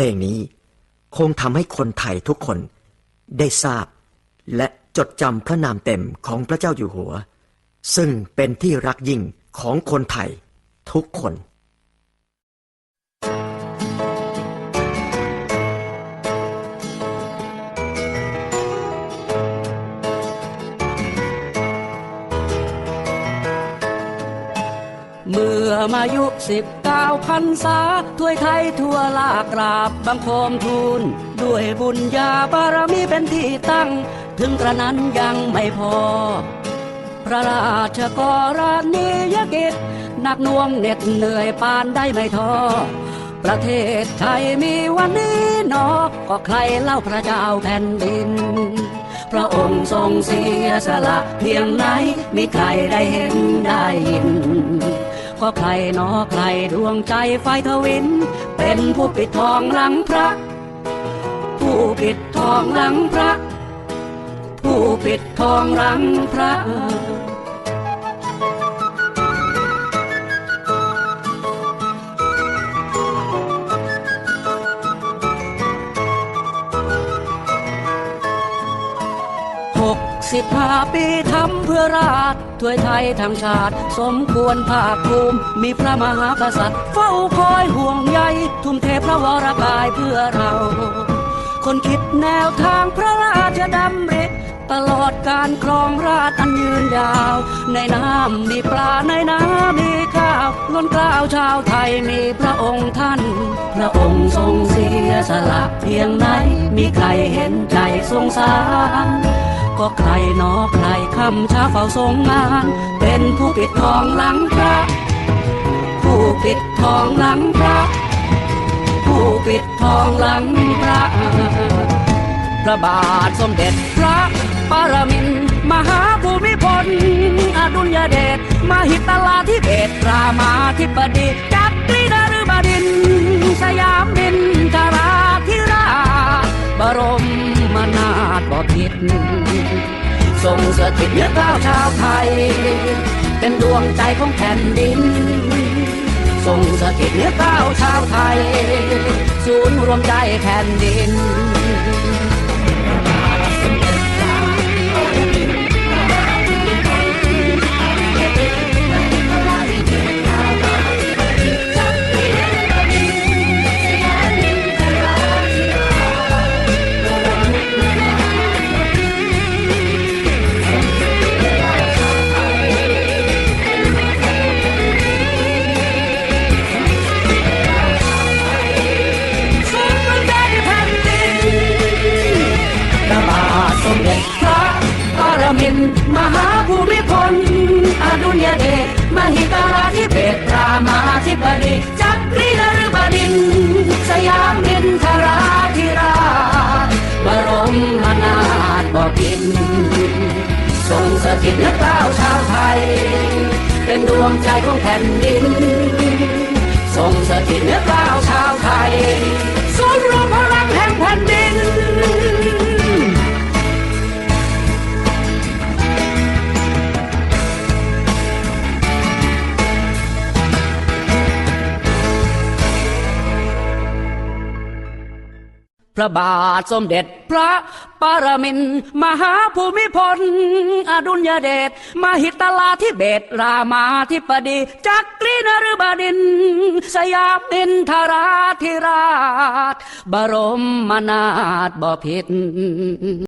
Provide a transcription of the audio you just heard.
เพลงนี้คงทำให้คนไทยทุกคนได้ทราบ และจดจำพระนามเต็มของพระเจ้าอยู่หัว ซึ่งเป็นที่รักยิ่งของคนไทยทุกคน มื่อมายุสิบเก้าพันษาถ้วยไทยทั่วลากราบบังคมทูล ด้วยบุญญาบารมีเป็นที่ตั้ง ถึงกระนั้นยังไม่พอ พระราชกรณียกิจหนักน่วงเหน็ดเหนื่อยปานได้ไม่ท้อประเทศไทยมีวันนี้นอก็ใครเล่าพระเจ้าแผ่นดิน พระองค์ทรงเสียสละเพียงไหน มีใครได้เห็นได้ยิน ก็ใครนอใครดวงใจไฟทวิน เป็นผู้ปิดทองหลังพระ ผู้ปิดทองหลังพระ ผู้ปิดทองหลังพระหกสิบห้าปีทำเพื่อราช ถ้วยไทยทางชาติ สมควรภาคภูมิ มีพระมหากษัตริย์ เฝ้าคอยห่วงใย ทุ่มเทพระวรกายเพื่อเรา คนคิดแนวทางพระราชดำริตลอดการครองราชอันยืนยาว ในน้ำมีปลาในน้ำมี ล้นกล้าวชาวไทยมีพระองค์ท่าน พระองค์ทรงเสียสละเพียงไหน มีใครเห็นใจสงสาร ก็ใครนอใครคำช้าเฝ้าทรงงาน เป็นผู้ปิดทองหลังพระ ผู้ปิดทองหลังพระ ผู้ปิดทองหลังพระ พระบาทสมเด็จพระปรมินทรมหา ลอดุลยเดชมหิตลาธิเบศรามาธิบดีจักรีนฤบดิน สยามบินทราธิราชบรมมนาถบพิตรทรงสถิตเนื้อเก้าชาวไทย เป็นดวงใจของแผ่นดิน ทรงสถิตเนื้อเก้าชาวไทย ศูนย์รวมใจแผ่นดิน มาธิบดีจักรีนฤบดิน สยามบินทราธิราชบรมนาถบพิตรทรงสถิตนื้อเกล้าวชาวไทย เป็นดวงใจของแผ่นดิน ทรงสถิตนื้อกล้าวชาวไทย ศูนย์รวมพลังแห่งแผ่นดิน พระบาทสมเด็จพระปรมินมหาภูมิพล อดุลยเดชมหิตลาธิเบศรามาธิปดีจักรีนฤบดิน สยามอินทราธิราช บรมนาถบพิตร